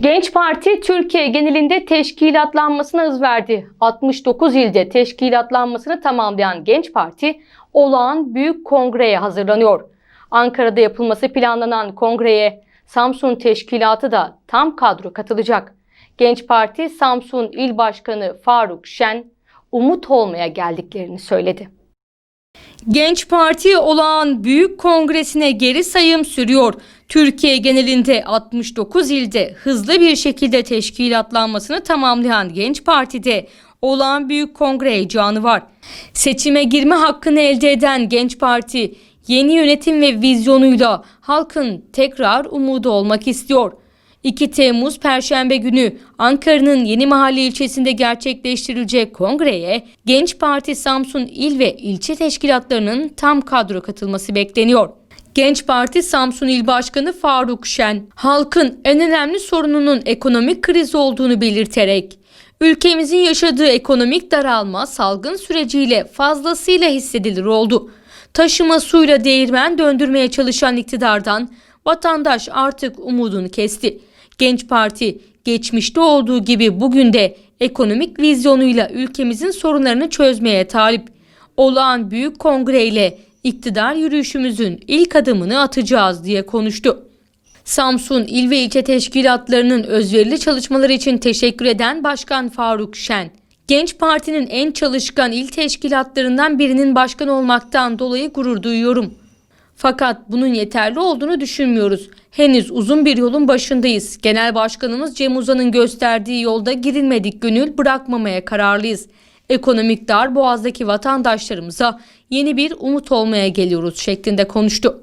Genç Parti Türkiye genelinde teşkilatlanmasına hız verdi. 69 ilde teşkilatlanmasını tamamlayan Genç Parti olağan büyük kongreye hazırlanıyor. Ankara'da yapılması planlanan kongreye Samsun Teşkilatı da tam kadro katılacak. Genç Parti Samsun İl Başkanı Faruk Şen umut olmaya geldiklerini söyledi. Genç Parti olağan büyük kongresine geri sayım sürüyor. Türkiye genelinde 69 ilde hızlı bir şekilde teşkilatlanmasını tamamlayan Genç Parti'de olağan büyük kongre heyecanı var. Seçime girme hakkını elde eden Genç Parti yeni yönetim ve vizyonuyla halkın tekrar umudu olmak istiyor. 2 Temmuz Perşembe günü Ankara'nın Yeni Mahalle ilçesinde gerçekleştirilecek kongreye Genç Parti Samsun İl ve ilçe teşkilatlarının tam kadro katılması bekleniyor. Genç Parti Samsun İl Başkanı Faruk Şen, halkın en önemli sorununun ekonomik kriz olduğunu belirterek, ülkemizin yaşadığı ekonomik daralma salgın süreciyle fazlasıyla hissedilir oldu. Taşıma suyla değirmen döndürmeye çalışan iktidardan vatandaş artık umudunu kesti. Genç Parti geçmişte olduğu gibi bugün de ekonomik vizyonuyla ülkemizin sorunlarını çözmeye talip. Olağan büyük kongreyle iktidar yürüyüşümüzün ilk adımını atacağız diye konuştu. Samsun İl ve ilçe teşkilatlarının özverili çalışmaları için teşekkür eden Başkan Faruk Şen, Genç Parti'nin en çalışkan il teşkilatlarından birinin başkan olmaktan dolayı gurur duyuyorum. Fakat bunun yeterli olduğunu düşünmüyoruz. Henüz uzun bir yolun başındayız. Genel Başkanımız Cem Uzan'ın gösterdiği yolda girilmedik gönül bırakmamaya kararlıyız. Ekonomik dar boğazdaki vatandaşlarımıza yeni bir umut olmaya geliyoruz şeklinde konuştu.